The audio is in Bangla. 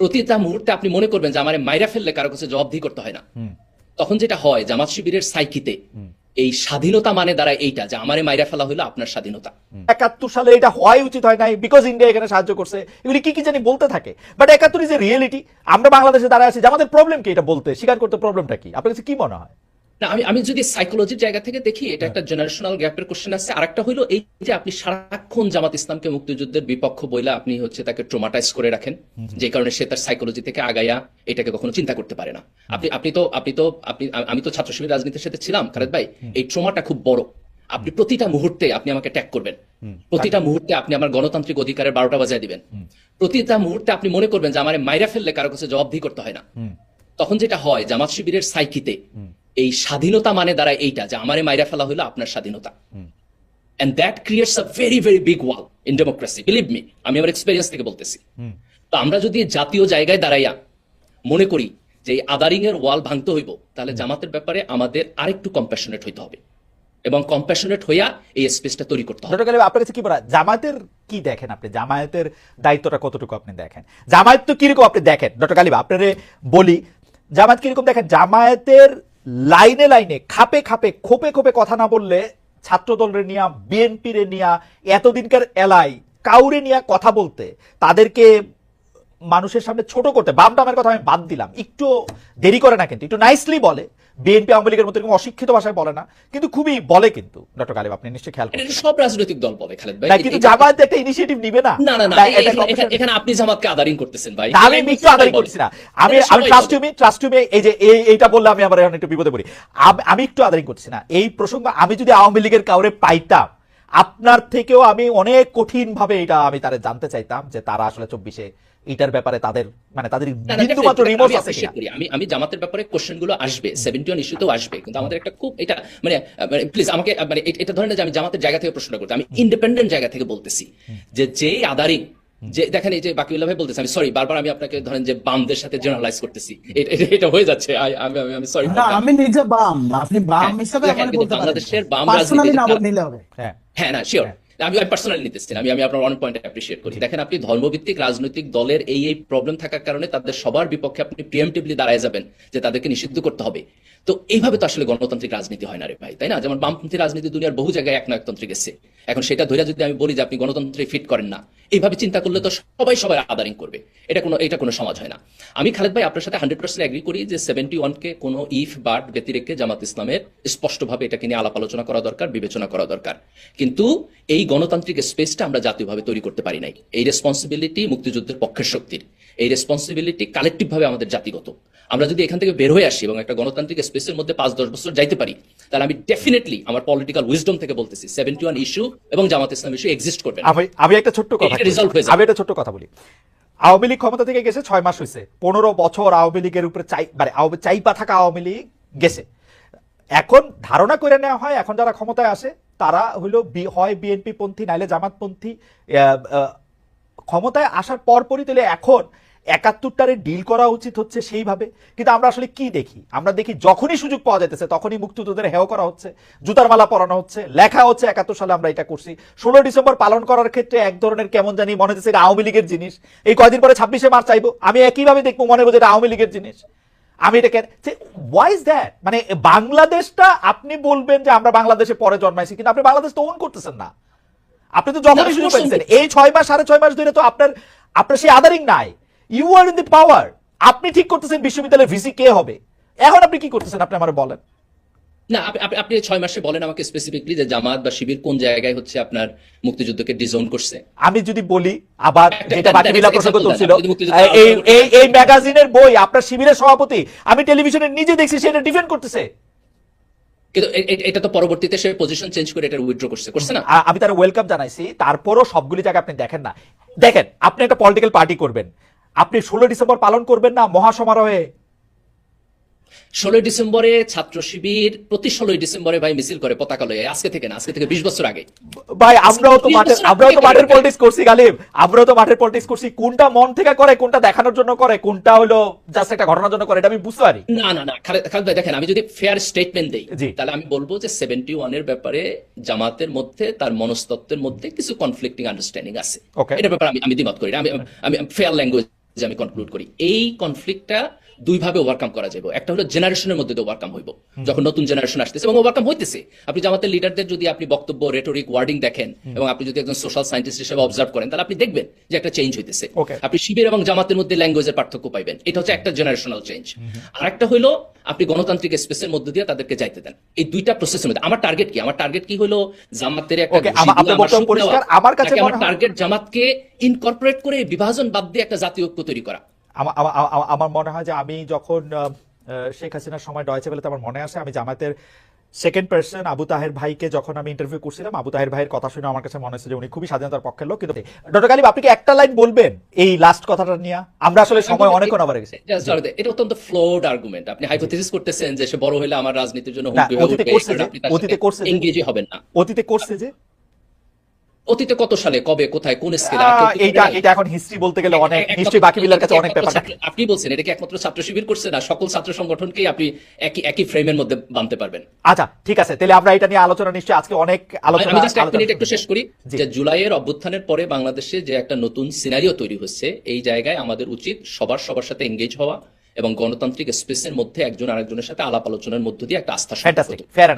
প্রতিটা মুহূর্তে আপনি মনে করবেন যে আমার মাইরা ফেললে কারও কাছে জবাবদিহি করতে হয় না। তখন যেটা হয় জামাত শিবিরের সাইকিতে এই স্বাধীনতা মানে দ্বারা এইটা যে আমারে মাইরা ফেলা হলো আপনার স্বাধীনতা। একাত্তর সালে এটা হওয়াই উচিত হয় নাই বিকজ ইন্ডিয়া এখানে সাহায্য করছে। এগুলি কি কি জানি বলতে থাকে। বাট একাত্তর ইজ এ রিয়েলিটি আমরা বাংলাদেশে দাঁড়ায় আছি যে আমাদের প্রবলেম কি এটা বলতে? স্বীকার করতে প্রবলেমটা কি? আপনার কাছে কি মনে হয়? না আমি আমি যদি সাইকোলজির জায়গা থেকে দেখি এটা একটা জেনারেশনাল গ্যাপের কোশ্চেন আছে। আরেকটা হলো এই যে আপনি সারাক্ষণ জামাত ইসলামকে মুক্তিযুদ্ধের বিপক্ষ বইলা আপনি হচ্ছে তাকে ট্রোমাটাইজ করে রাখেন যে কারণে সে তার সাইকোলজি থেকে আগাইয়া এটাকে কখনো চিন্তা করতে পারে না। আপনি আপনি তো আপনি তো আপনি আমি তো ছাত্র শিবির রাজনীতির সাথে ছিলাম খালেদ ভাই। এই ট্রোমাটা খুব বড়। আপনি প্রতিটা মুহূর্তে আপনি আমাকে ট্যাগ করবেন। প্রতিটা মুহূর্তে আপনি আমার গণতান্ত্রিক অধিকারের বারোটা বাজায় দিবেন। প্রতিটা মুহূর্তে আপনি মনে করবেন যে আমার মাইরা ফেললে কারও কাছে জবাবদিহি করতে হয় না। তখন যেটা হয় জামাত শিবিরের সাইকিতে এই স্বাধীনতা মানে দ্বারা এইটা যে আমারে মাইরা ফেলা হলো আপনার স্বাধীনতা। And that creates a very very big wall in democracy believe me আমি আমার এক্সপেরিয়েন্স থেকে বলতেছি। তো আমরা যদি জাতীয় জায়গায় দাঁড়াইয়া মনে করি যে এই আদারিং এর ওয়াল ভাঙতে হইব তাহলে জামাতের ব্যাপারে আমাদের আরেকটু কম্প্যাশনেট হইতে হবে। এবং কম্প্যাশনেট হইয়া এই স্পেসটা তৈরি করতে হবে। ডক্টর আপনার কাছে কি বলা জামায়াতের কি দেখেন আপনি? জামায়াতের দায়িত্বটা কতটুকু আপনি দেখেন? জামায়াত তো কীরকম আপনি দেখেন? ডক্টর কালিম আপনারে বলি জামায়াত কীরকম দেখেন? জামায়াতের লাইনে লাইনে, খাপে খাপে, খোপে খোপে কথা না বললে ছাত্র দলের নিয়া, বিএনপিরে নিয়া, এতদিনকার এলাই, কাউরে নিয়া কথা বলতে, তাদেরকে মানুষের সামনে ছোট করতে বাম ডামের কথা আমি বাদ দিলাম। একটু দেরি করে না কিন্তু একটু নাইসলি বলে। বিএনপি আওয়ামী লীগের মতো এরকম অশিক্ষিত ভাষায় বলে না কিন্তু খুবই বলে কিন্তু ডক্টর কালিম আপনি নিশ্চয়ই খেয়াল করেন সব রাজনৈতিক দল বলে খালেদ ভাই। না কিন্তু জামায়াত একটা ইনিশিয়েটিভ নিবে না। না না এখানে- আপনি জামাতকে আদারিং করতেছেন ভাই। আমি একটু আদারি করছি না। আমি আমি ট্রাস্ট বলে। মি ট্রাস্ট মি এই যে এই এইটা বললে আমি আবার এখন একটু বিপদে পড়ি। আমি একটু আদারি করছি না। এই প্রসঙ্গ আমি যদি আওয়ামী লীগের কাউরে পাইতাম আপনার থেকেও আমি অনেক কঠিন ভাবে এটা আমি তারা জানতে চাইতাম যে তারা আসলে চব্বিশে এটার ব্যাপারে তাদের মানে তাদের বিন্দুমাত্র রিমোট বিন্দু মাত্র আমি আছে কি কিনা? আমি আমি জামাতের ব্যাপারে কোশ্চেনগুলো আসবে সেভেন্টি ইস্যু তো আসবে কিন্তু আমাদের একটা খুব এটা মানে প্লিজ আমাকে মানে এটা ধরেন না যে আমি জামাতের জায়গা থেকে প্রশ্ন করতে আমি ইন্ডিপেন্ডেন্ট জায়গা থেকে বলতেছি যে যেই আদারিং যে দেখেন এই যে বাকিউল্লাহ ভাই বলতেছে আমি সরি বারবার আমি আপনাকে ধরেন যে বামদের সাথে জেনারেলাইজ করতেছি। এটা- হয়ে যাচ্ছে আমি আমি- আমি সরি না আমি নিজে বাম আপনি বাম হ্যাঁ, হিসাবে কিন্তু বলতে বাংলাদেশের বাম পার্সোনালি না হবে। হ্যাঁ। হ্যাঁ না শিওর আমি আমি পার্সোনালি নিতেছি আমি আমি আপনার অনেক পয়েন্ট অ্যাপ্রিশিয়েট করি। দেখেন আপনি ধর্মভিত্তিক রাজনৈতিক দলের এই এই প্রবলেম থাকার কারণে তাদের সবার বিপক্ষে আপনি প্রিএমটিভলি দাঁড়ায় যাবেন যে তাদেরকে নিষিদ্ধ করতে হবে। তো এইভাবে তো আসলে গণতান্ত্রিক রাজনীতি হয় না রে ভাই তাই না? যেমন বামপন্থী রাজনীতি দুনিয়ার বহু জায়গায় এক নায়কতন্ত্রে গেছে। এখন সেটা ধরে যদি আমি বলি যে আপনি গণতন্ত্রে ফিট করেন না, এইভাবে চিন্তা করলে তো সবাই সবাই আদারিং করবে। এটা কোনো এটা কোনো সমাজ হয় না। আমি খালেদ ভাই আপনার সাথে হান্ড্রেড পার্সেন্ট এগ্রি করি যে সেভেন্টি ওয়ানকে কোনো ইফ বাট ব্যতিরেকে জামাত ইসলামের স্পষ্টভাবে এটাকে নিয়ে আলাপ আলোচনা করা দরকার, বিবেচনা করা দরকার। কিন্তু এই গণতান্ত্রিক স্পেসটা আমরা জাতীয়ভাবে তৈরি করতে পারি নাই। এই রেসপন্সিবিলিটি মুক্তিযুদ্ধের পক্ষের শক্তির। এই রেসপন্সিবিলিটি কালেকটিভ ভাবে আমাদের জাতিগত। আমরা যদি এখান থেকে বের হয়ে আসি এবং একটা গণতান্ত্রিক স্পেসের মধ্যে পাঁচ দশ বছর যাইতে পারি তাহলে আমি ডেফিনেটলি আমার পলিটিক্যাল উইজডম থেকে বলতেছি সেভেন্টি ওয়ান ইস্যু এবং জামাত ইসলাম ইস্যু এক্সিস্ট করবে আমি আমি একটা ছোট্ট কথা বলি। হয়ে আমি একটা ছোট্ট কথা বলি। আওয়ামী লীগ ক্ষমতা থেকে গেছে ছয় মাস হয়েছে পনেরো বছর আওয়ামী লীগের উপরে চাই মানে চাইপা থাকা আওয়ামী লীগ গেছে। এখন ধারণা করে নেওয়া হয় এখন যারা ক্ষমতায় আসে তারা হইল হয় বিএনপি পন্থী নাইলে জামাতপন্থী ক্ষমতায় আসার পরপরই তাহলে এখন একাত্তরটারে ডিল করা উচিত হচ্ছে সেইভাবে। কিন্তু আমরা আসলে কি দেখি? আমরা দেখি যখনই সুযোগ পাওয়া যাইতেছে তখনই মুক্তিযোদ্ধাদের হেয় করা হচ্ছে জুতার মালা পরানো হচ্ছে লেখা হচ্ছে একাত্তর সালে আমরা এটা করছি। ষোলো ডিসেম্বর পালন করার ক্ষেত্রে এক ধরনের কেমন জানি মনে হচ্ছে এটা আওয়ামী লীগের জিনিস। এই কয়দিন পরে ছাব্বিশে মার্চ চাইব আমি একইভাবে দেখব মনে হব যে এটা আওয়ামী লীগের জিনিস। আমি এটা কেন ওয়াই ইজ দ্যাট মানে বাংলাদেশটা আপনি বলবেন যে আমরা বাংলাদেশে পরে জন্মাইছি কিন্তু আপনি বাংলাদেশ তো ওন করতেছেন না। আপনি তো যখনই না, শুরু শুনুন, করেছেন এই ছয় মাস সাড়ে ছয় মাস ধরে তো আপনার আপনার সেই আদারিং নাই। ইউ আর ইন দি পাওয়ার আপনি ঠিক করতেছেন বিশ্ববিদ্যালয়ের ভিসি কে হবে? এখন আপনি কি করতেছেন? আপনি আমার বলেন। না আপনি- ছয় মাসে বলেন আমাকে স্পেসিফিকলি যে জামাত বা শিবির কোন জায়গায় হচ্ছে আপনার মুক্তিযুদ্ধকে ডিজোন করছে। আমি যদি বলি আবার যেটা বাকি বিলাপ প্রসঙ্গ তুলছিল এই এই এই ম্যাগাজিনের বই আপনার শিবিরের সভাপতি আমি টেলিভিশনে নিজে দেখছি সেটা ডিফেন্ড করতেছে। কিন্তু এটা তো পরবর্তীতে সে পজিশন চেঞ্জ করে এটা উইথড্র করছে। করছে না? আমি তার ওয়েলকাম জানাইছি তারপরও সবগুলি জায়গা আপনি দেখেন না। দেখেন আপনি একটা পলিটিক্যাল পার্টি করবেন। আপনি ষোলো ডিসেম্বর পালন করবেন না মহাসমারোহে? ষোলোই ডিসেম্বরে ছাত্র শিবির প্রতি ষোলোই ডিসেম্বরে ভাই মিছিল করে পতাকা লয়ে। আজকে থেকে না আজকে থেকে বিশ বছর আগে। ভাই আমরাও তো মাঠের আমরাও তো মাঠের। পলিটিক্স করছি গালিব। আমরাও তো মাঠের পলিটিক্স করছি। কোনটা মন থেকে করে কোনটা দেখানোর জন্য করে কোনটা হলো জাস্ট একটা ঘটনার জন্য করে এটা আমি বুঝতে পারি। না না না খালেদ ভাই দেখেন আমি যদি ফেয়ার স্টেটমেন্ট দেই তাহলে আমি বলব যে সেভেন্টি ওয়ানের ব্যাপারে জামাতের মধ্যে তার মনস্তত্ত্বের মধ্যে কিছু কনফ্লিক্টিং আন্ডারস্ট্যান্ডিং আছে. এটার ব্যাপারে আমি আমি দ্বিমত করি। আমি আমি ফেয়ার ল্যাঙ্গুয়েজ যে আমি কনক্লুড করি। এই কনফ্লিক্টটা দুইভাবে ওভারকাম করা যাবে একটা হলো জেনারেশনের মধ্যে ওভারকাম হইব। যখন নতুন জেনারেশন আসতেছে এবং ওভারকাম হইতেছে। আপনি জামাতের লিডারদের যদি আপনি বক্তব্য রেটোরিক ওয়ার্ডিং দেখেন এবং আপনি যদি একজন সোশ্যাল সায়েন্টিস্ট হিসেবে অবজার্ভ করেন তাহলে আপনি দেখবেন যে একটা চেঞ্জ হইতেছে। আপনি শিবির এবং জামাতের মধ্যে ল্যাঙ্গুয়েজের পার্থক্য পাইবেন। এটা হচ্ছে একটা জেনারেশনাল চেঞ্জ আর একটা হলো আপনি গণতান্ত্রিক স্পেসের মধ্যে দিয়ে তাদেরকে যাইতে দেন। এই দুইটা প্রসেসের মধ্যে। আমার টার্গেট কি? আমার টার্গেট কি হলো জামাতের একটা দিয়ে আমার কাছে টার্গেট জামাতকে ইনকর্পোরেট করে বিভাজন বাদ দিয়ে একটা জাতীয় ঐক্য তৈরি করা। আমার মনে হয় যে আমি যখন শেখ হাসিনার সময় ডয়েছে বলে আমার মনে আসে আমি জামাতের সেকেন্ড পার্সন আবু তাহের ভাইকে যখন আমি ইন্টারভিউ করছিলাম আবু তাহের ভাইয়ের কথা শুনে আমার কাছে মনে হচ্ছে যে উনি খুবই স্বাধীনতার পক্ষের লোক। কিন্তু ডক্টর গালিব আপনি কি একটা লাইন বলবেন এই লাস্ট কথাটা নিয়ে? আমরা আসলে সময় অনেকক্ষণ আবার গেছে। এটা অত্যন্ত ফ্লোড আর্গুমেন্ট আপনি হাইপোথেসিস করতেছেন যে সে বড় হলে আমার রাজনীতির জন্য হুমকি অতীতে করছে যে, অতীতে করছে হবেন না। অতীতে করছে যে অতীতে কত সালে কবে কোথায় কোন স্কেলে এইটা এটা এখন হিস্ট্রি বলতে গেলে অনেক নিশ্চয়ই বাকি বিলার কাছে অনেক পেপার আপনি বলছেন এটা কি একমাত্র ছাত্র শিবির করছে না? সকল ছাত্র সংগঠনকেই আপনি একই একই ফ্রেমের মধ্যে বানতে পারবেন। আচ্ছা ঠিক আছে তাহলে আমরা এটা নিয়ে আলোচনা নিশ্চয়ই আজকে অনেক আলোচনা আমি জাস্ট এক মিনিট একটু শেষ করি। যে জুলাইয়ের অভ্যুত্থানের পরে বাংলাদেশে যে একটা নতুন সিনারিও তৈরি হচ্ছে এই জায়গায় আমাদের উচিত সবার সবার সাথে এঙ্গেজ হওয়া এবং গণতান্ত্রিক স্পেসের মধ্যে একজন আরেকজনের সাথে আলাপ আলোচনার মধ্য দিয়ে একটা আস্থা ফ্যান্টাস্টিক ফেয়ার